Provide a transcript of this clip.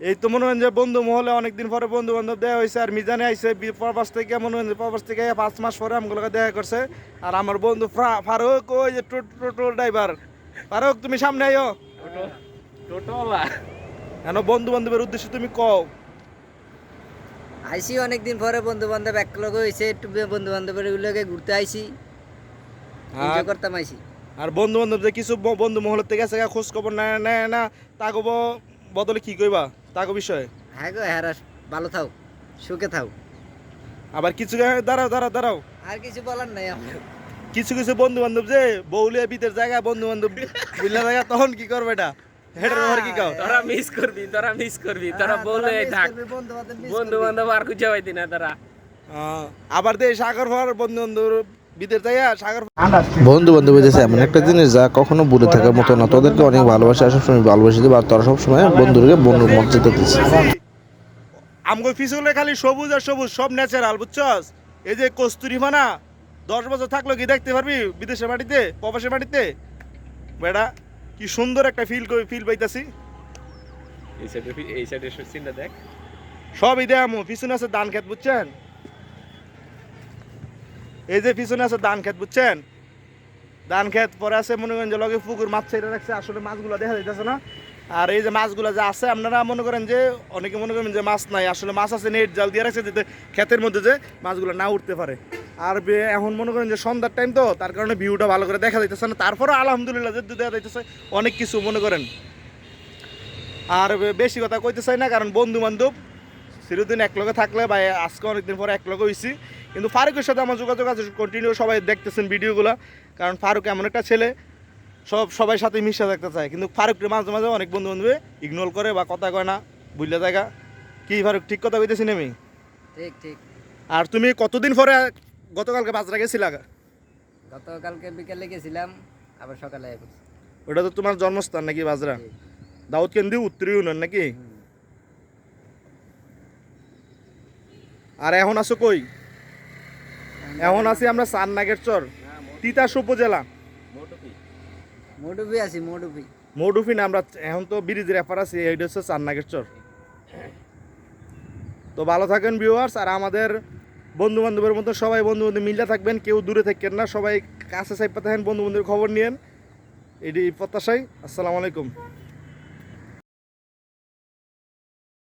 এই তো মনে হয় যে বন্ধু মহলে অনেকদিন পরে বন্ধু বান্ধব দেওয়া হয়েছে আর মিজানে আইসে প্রবাস থেকে মনে হয় যে প্রবাস থেকে পাঁচ মাস পরে আমগুলোকে দেখা করছে। আর আমার বন্ধু ফারুক ওই যে টোটো ড্রাইভার ফারুক তুমি সামনে আইও। টোটোলা কেন বন্ধু বান্ধবের উদ্দেশ্যে তুমি কও? আইসি অনেকদিন পরে বন্ধু বান্ধব এক লগে হয়েছে একটু বন্ধু বান্ধবের গুলোকে ঘুরতে আইসি করতাম আইসি আর বন্ধু বান্ধব যে কিছু ব- বন্ধু মহলের থেকে খোঁজ খবর নেয় না তাকে ব- বদলে কি কইবা? তাকে বিষয়ে। হ্যাঁ গো হ্যাঁ ভালো থাও সুখে থাও। আবার কিছু দাঁড়াও দাঁড়াও দাঁড়াও। আর কিছু বলার নাই আমার। কিছু কিছু বন্ধু বান্ধব যে বউলিয়া বিদের জায়গায় বন্ধু বান্ধব বুঝলা জায়গা তখন কি করবে এটা? হেটার কি কাও? তোরা মিস করবি তোরা মিস করবি তোরা বলে থাক। বন্ধু বান্ধব বন্ধু বান্ধব আর খুঁজে পাইতি না তোরা। আহ, আবার দে সাগর ফার বন্ধু বান্ধব জায়গা বন্ধু বান্ধব হয়েছে এমন একটা জিনিস যা কখনো ভুলে থাকার মতো না। তোদেরকে অনেক ভালোবাসে সবসময় ভালোবাসি দেবে আর তোরা সবসময় বন্ধুদেরকে বন্ধুর মর্যাদা দিচ্ছে আমগো পিছনে খালি সবুজ আর সবুজ সব ন্যাচারাল বুঝছস? এই যে কস্তুরি মানা দশ বছর থাকল কি দেখতে পারবি বিদেশের মাটিতে প্রবাসের মাটিতে? বেটা কি সুন্দর একটা ফিল ফিল পাইতাছি। এই সাইডে এই সাইডে সিনটা দেখ। সব ঈদে আমু পিছনে আছে ধান খেত বুঝছেন? এই যে পিছনে আছে ধান খেত বুঝছেন? ধান খেত পরে আছে মনে করেন যে লগে পুকুর, মাছ ছেড়ে রাখছে, আসলে মাছগুলো দেখা যাইতেছে না। আর এই যে মাছগুলো যে আছে, আপনারা মনে করেন যে, অনেকে মনে করেন যে মাছ নাই, আসলে মাছ আছে নেট জাল দিয়ে রাখছে যাতে ক্ষেতের মধ্যে যে মাছগুলো না উঠতে পারে। আর এখন মনে করেন যে সন্ধ্যার টাইম তো, তার কারণে ভিউটা ভালো করে দেখা যাইতেছে না। তারপরে আলহামদুলিল্লাহ যে দেখা যাইতেছে, অনেক কিছু মনে করেন। আর বেশি কথা কইতে চাই না, কারণ বন্ধু বান্ধব চিরদিন একলগে থাকলে বা আজকে অনেকদিন পরে একলগে হইছি। কিন্তু ফারুকের সাথে আমার যোগাযোগ আছে কন্টিনিউ সবাই দেখতেছেন ভিডিওগুলো কারণ ফারুক এমন একটা ছেলে সব সবাই সাথে মিশে থাকতে চায় কিন্তু ফারুকের মাঝে মাঝে অনেক বন্ধু বান্ধবে ইগনোর করে বা কথা কয় না বুঝলে জায়গা কি ফারুক ঠিক কথা কইতেছি না আমি ঠিক ঠিক। আর তুমি কতদিন পরে গতকালকে বাজরা গেছিলা গতকালকে বিকেলে গেছিলাম আবার সকালে ওটা তো তোমার জন্মস্থান নাকি বাজরা। দাউদ কেন্দ্রি উত্তর ইউনিয়ন নাকি? আর এখন আছো কই? এখন আছি আমরা সাননাগের চর তিতাস উপজেলা। মডুবি আছি মৌডুফি না আমরা এখন তো ব্রিজের ব্যাপার আছি এইটা হচ্ছে চান্নাগের চর তো ভালো থাকেন ভিউয়ার্স আর আমাদের বন্ধু বান্ধবের মতো সবাই বন্ধু বান্ধব মিলে থাকবেন কেউ দূরে থাকবেন না সবাই কাছে সাইপা থাকেন বন্ধু বান্ধবের খবর নিয়েন। এটি প্রত্যাশাই আসসালামু আলাইকুম।